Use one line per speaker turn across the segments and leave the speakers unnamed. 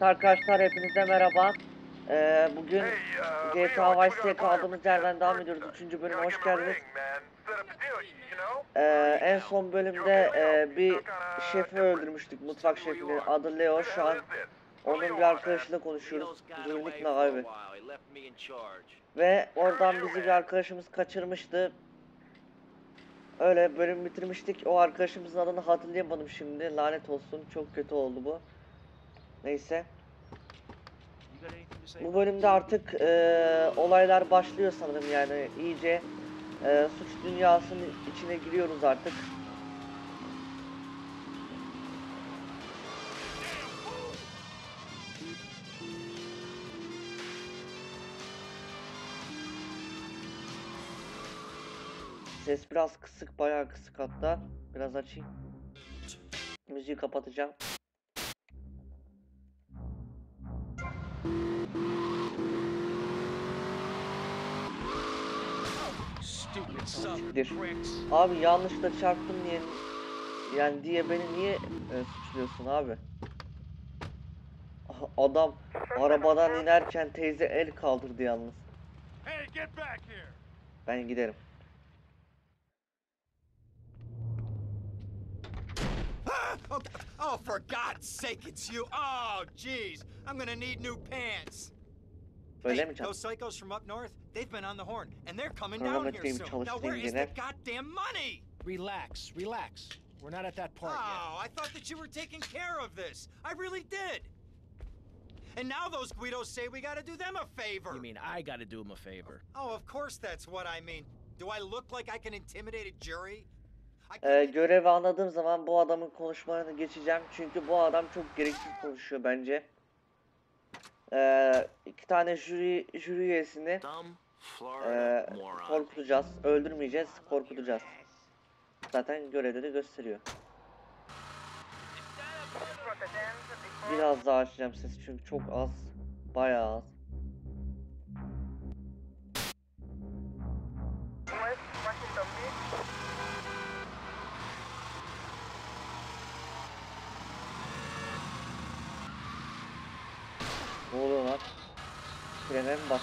Arkadaşlar hepinize merhaba. Ee, bugün GTA Vice City'ye kaldığımız yerden devam ediyoruz. Üçüncü bölüme hoş geldiniz. Ee, en son bölümde e, bir şefi öldürmüştük, mutfak şefini. Adı Leo şu an. Onun bir arkadaşıyla konuşuyoruz. Zürnük abi. Ve oradan bizi bir arkadaşımız kaçırmıştı. Öyle bölüm bitirmiştik. O arkadaşımızın adını hatırlayamadım şimdi. Lanet olsun. Çok kötü oldu bu. Neyse. Bu bölümde artık eee, olaylar başlıyor sanırım yani iyice eee, suç dünyasının içine giriyoruz artık. Ses biraz kısık, bayağı kısık hatta. Biraz açayım. Müziği kapatacağım.
Pricks.
Abi yanlışla çarptım diye yani diye beni niye e, suçluyorsun abi? Ah, Adam arabadan inerken teyze el kaldırdı yalnız.
Hey, get back here!
Ben giderim.
Oh, oh, for God's sake, it's you. Oh, jeez. I'm gonna need new pants. Those psychos from up north, they've been on the horn, and they're coming down here
bakayım
soon. Now, where is
yine.
the goddamn money?
Relax, relax. We're not at that part
Oh, I thought that you were taking care of this. I really did. And now those Guidos say we gotta do them a favor.
yet. You mean I gotta do them a favor?
Oh, of course that's what I mean. Do I look like I can intimidate a jury? I
Ee,
couldn't-
görevi anladığım zaman bu adamın konuşmalarını geçeceğim. Çünkü bu adam çok gereksiz konuşuyor bence. Ee, iki tane jüri, jüri üyesini e, korkutacağız. Öldürmeyeceğiz, korkutacağız. Zaten görevde de gösteriyor. Biraz daha açacağım sesi çünkü çok az. Bayağı az. Frene mi?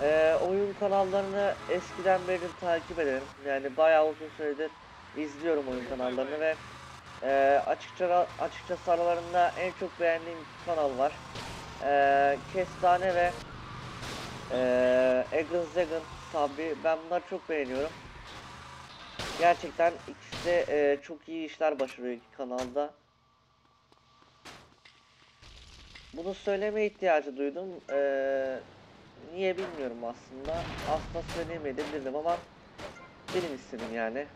Ee, oyun kanallarını eskiden beri takip ederim. Yani bayağı uzun süredir izliyorum oyun kanallarını ve e, açıkça açıkçası aralarında en çok beğendiğim kanal var. E, Kestane ve e, Egan Zegan Sabri. Ben bunları çok beğeniyorum. Gerçekten ikisi de e, çok iyi işler başarıyor iki kanalda. Bunu söyleme ihtiyacı duydum. Ee, niye bilmiyorum aslında. Aslında söylemeyebilirdim ama bilin istedim yani.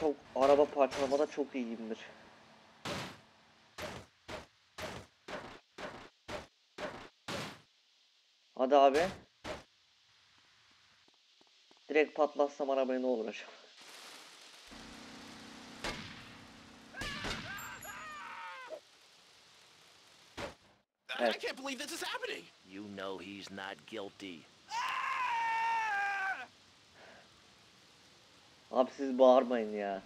Çok araba parçalamada çok iyiyimdir. Hadi abi. Direkt patlatsam arabayı ne olur acaba?
I
Evet.
can't believe this is happening. You know he's not guilty.
Abi siz bağırmayın ya.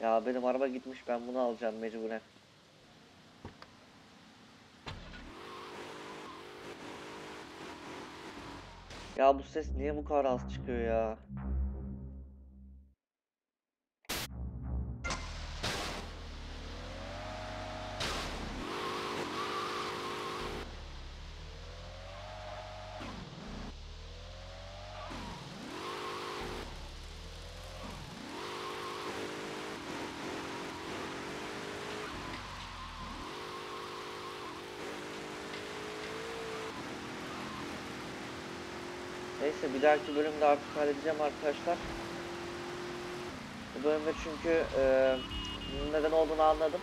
Ya benim araba gitmiş ben bunu alacağım mecburen. Ya bu ses niye bu kadar az çıkıyor ya? Neyse bir dahaki bölümde artık halledeceğim arkadaşlar. Bu bölümde çünkü e, neden olduğunu anladım.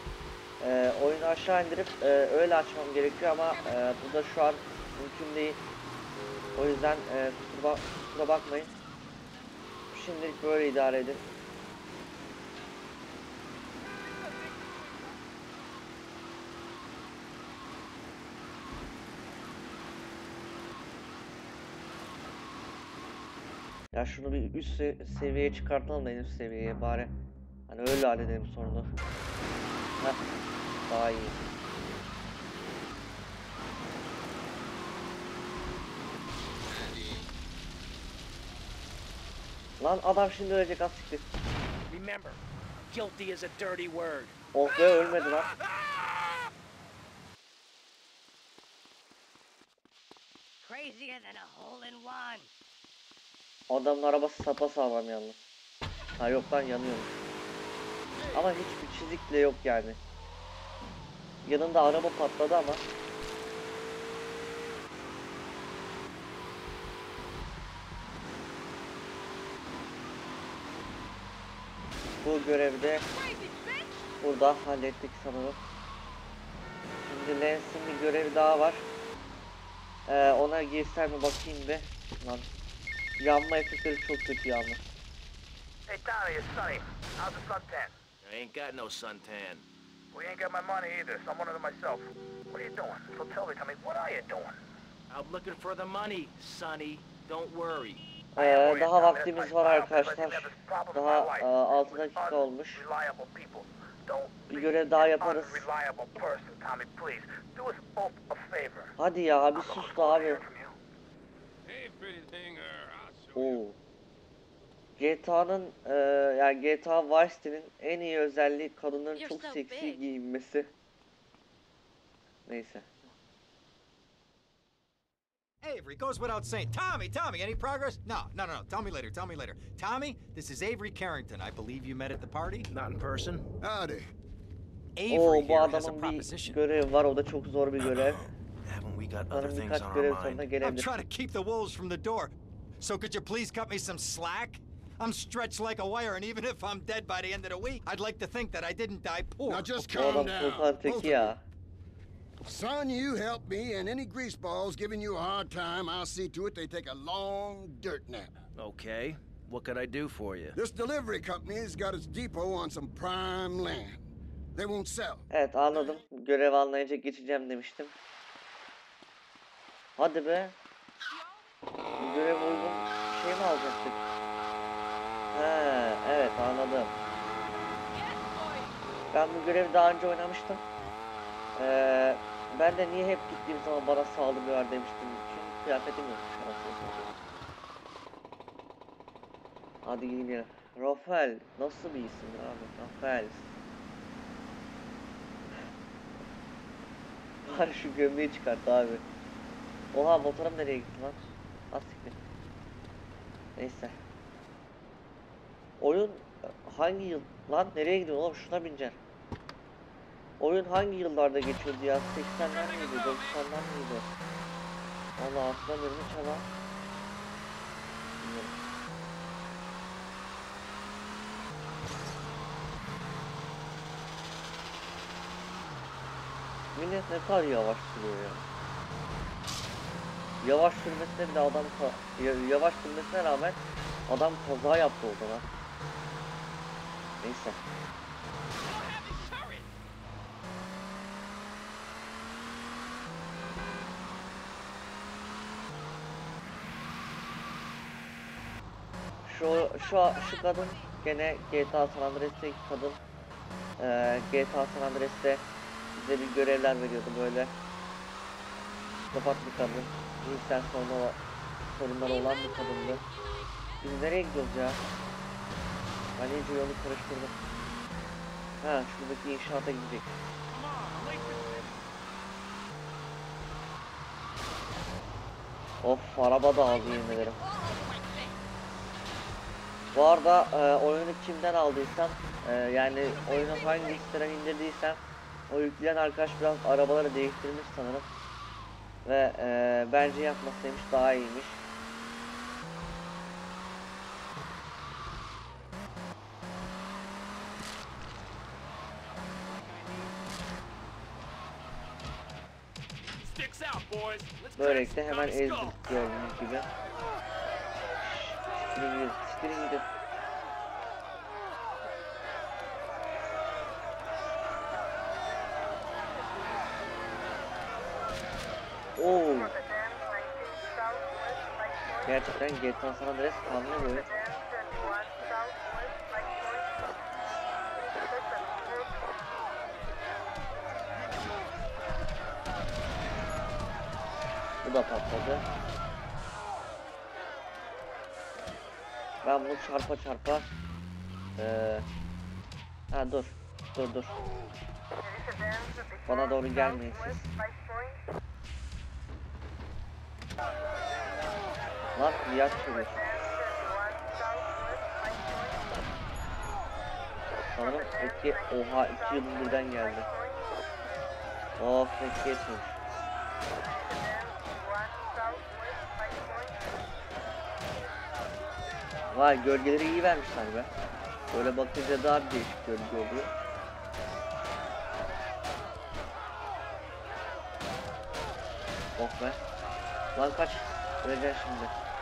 E, oyunu aşağı indirip e, öyle açmam gerekiyor ama e, bu da şu an mümkün değil. O yüzden e, kusura, kusura bakmayın. Şimdilik böyle idare edin. Ya şunu bir üst se- seviyeye çıkartalım da en üst seviyeye bari. Hani öyle halledelim sorunu. Heh, daha iyi. Lan adam şimdi ölecek az siktir.
Remember, guilty is a dirty word.
Oh be ölmedi lan.
Crazier than a hole in one.
Adamın arabası sapasağlam yalnız. Ha yok lan yanıyormuş. Ama hiçbir çizik bile yok yani. Yanında araba patladı ama. Bu görevde burada hallettik sanırım. Şimdi Lance'in bir görevi daha var. Ee, ona girsem mi bakayım bir. Lan yanma efektleri çok kötü yalnız.
Hey Tommy, it's Sonny. How's the suntan?
I ain't got no suntan.
We ain't got my money either, so I'm one of them myself. What are you doing? So tell me, Tommy, what are you doing?
I'm looking for the money, Sonny. Don't worry.
Ee, daha vaktimiz var arkadaşlar. Daha e, 6 dakika olmuş.
Reliable people. Don't
Bir
be
görev daha
an
yaparız.
unreliable person, Tommy, please. Do us both a favor.
Hadi ya bir sus da abi.
Hear from you.
Hey, pretty thing, uh, I'll show you.
Oo. GTA'nın e, yani GTA Vice City'nin en iyi özelliği kadınların
You're
çok
so
seksi
big.
giyinmesi. Neyse.
Avery goes without saying. Tommy, Tommy, any progress? No, no, no, no. Tell me later. Tell me later. Tommy, this is Avery Carrington. I believe you met at the party.
Not in person.
Howdy.
Avery
Oo bu
here has a
adamın bir
proposition.
görevi var o da çok zor bir görev.
Haven't we got other things
birkaç
on our
görev sonuna
mind?
I'm
gelebilir.
trying to keep the wolves from the door. So could you please cut me some slack? I'm stretched like a wire, and even if I'm dead by the end of the week, I'd like to think that I didn't die poor.
Now just
Bu
calm down.
sultan
both of
teki
you.
ya.
Son, you help me, and any greaseballs giving you a hard time, I'll see to it they take a long dirt nap.
Okay. What could I do for you?
This delivery company's got its depot on some prime land. They won't sell.
Evet anladım. Görev anlayınca geçeceğim demiştim. Hadi be. Bu görev mi alacaktık? He, evet anladım. Ben bu görevi daha önce oynamıştım. Ee, ben de niye hep gittiğim zaman bana saldırıyorlar demiştim. Çünkü kıyafetim satayım. Hadi gidelim. Rafael nasıl bir isim abi? Rafael. Bari şu gömleği çıkart abi. Oha motorum nereye gitti lan? Asiktir. Neyse. Oyun hangi yıl lan nereye gidiyor oğlum şuna bineceksin. Oyun hangi yıllarda geçiyordu ya? 80'ler miydi? 90'lar mıydı? Valla hatırlamıyorum hiç ama. Bilmiyorum. Millet ne kadar yavaş sürüyor ya. Yavaş sürmesine bile adam yavaş sürmesine rağmen adam kaza yaptı orada lan. Neyse. Şu şu şu kadın gene GTA San Andreas'teki kadın eee GTA San Andreas'te bize bir görevler veriyordu böyle. Kapat bir kadın. Cinsel sorunu, sorunları olan bir kadındı. Biz nereye gidiyoruz ya? İyice yolu karıştırdım. Ha şuradaki inşaata gidecek. Of araba da aldı yemin ederim. Bu arada e, oyunu kimden aldıysam e, yani oyunu hangi siteden indirdiysem o yükleyen arkadaş biraz arabaları değiştirmiş sanırım. Ve e, bence yapmasaymış daha iyiymiş. Böylelikle hemen ezdik gördüğünüz gibi. Siktirin gidin, siktirin gidin. Oo. Gerçekten GTA San Andreas kanlı oyun. Bu da patladı. Ben bunu çarpa çarpa eee Ha dur. Dur dur. Bana doğru gelmeyin siz. Lan yat çevir. Sanırım iki, oha iki yılın birden geldi. Of peki yetmiş. Vay gölgeleri iyi vermişler be. Böyle bakınca daha bir değişik gölge oluyor. Oh be. Lan kaç. Öleceksin şimdi.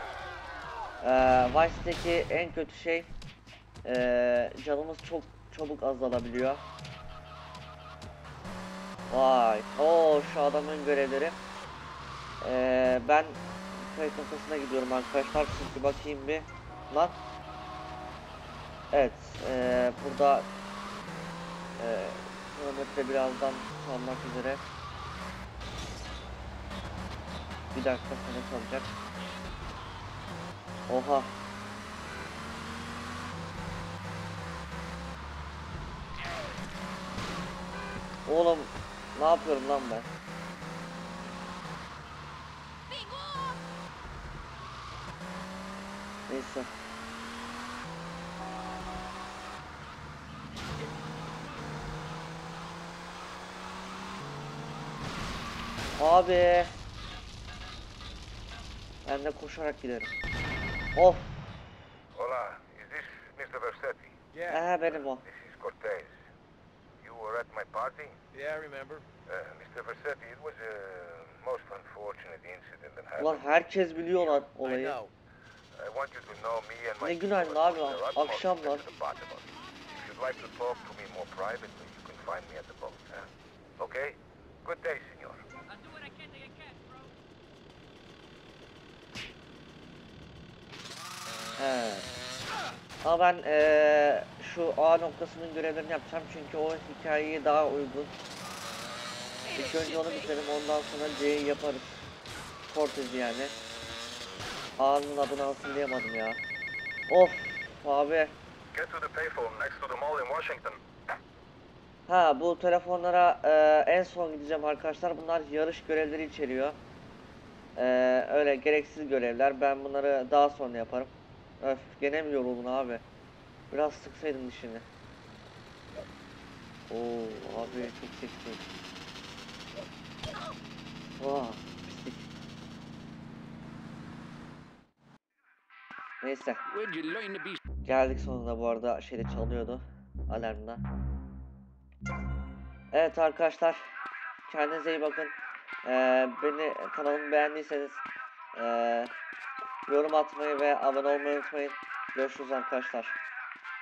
Ee, Vice'deki en kötü şey ee, canımız çok çabuk azalabiliyor. Vay. Oo şu adamın görevleri. Ee, ben kayıt noktasına gidiyorum arkadaşlar. Çünkü bakayım bir. Lan. Evet. ee, burada ee, kronometre birazdan çalmak üzere. Bir dakika sonra çalacak. Oha. Oğlum ne yapıyorum lan ben? Neyse. Abi. Ben de koşarak giderim. Of.
Hola, is this Mr. Versetti?
Ee, benim o.
This is Cortez. You were at my party?
Yeah, I remember.
Uh, Mr. Versetti, it was a most unfortunate incident that happened.
Ulan herkes biliyor lan
I
olayı.
know.
I want you to know me and my
Ne günaydın
people
abi lan,
do their utmost
akşam lan.
to the bottom of it. If you'd like to talk to me more privately, you can find me at the boat, huh? Okay? Good day, senor.
He. Ama ben eee, şu A noktasının görevlerini yapacağım çünkü o hikayeye daha uygun. İlk önce onu bitirelim ondan sonra C'yi yaparız. Cortez yani. A'nın adını alsın diyemedim ya. Of abi. Ha bu telefonlara eee, en son gideceğim arkadaşlar. Bunlar yarış görevleri içeriyor. Eee, öyle gereksiz görevler. Ben bunları daha sonra yaparım. Öf gene mi yoruldun abi? Biraz sıksaydın dişini. Oo abi çok seksi. Vah pislik. Neyse. Geldik sonunda bu arada şeyde çalıyordu alarmda. Evet arkadaşlar kendinize iyi bakın. Ee, beni kanalımı beğendiyseniz ee, yorum atmayı ve abone olmayı unutmayın. Görüşürüz arkadaşlar.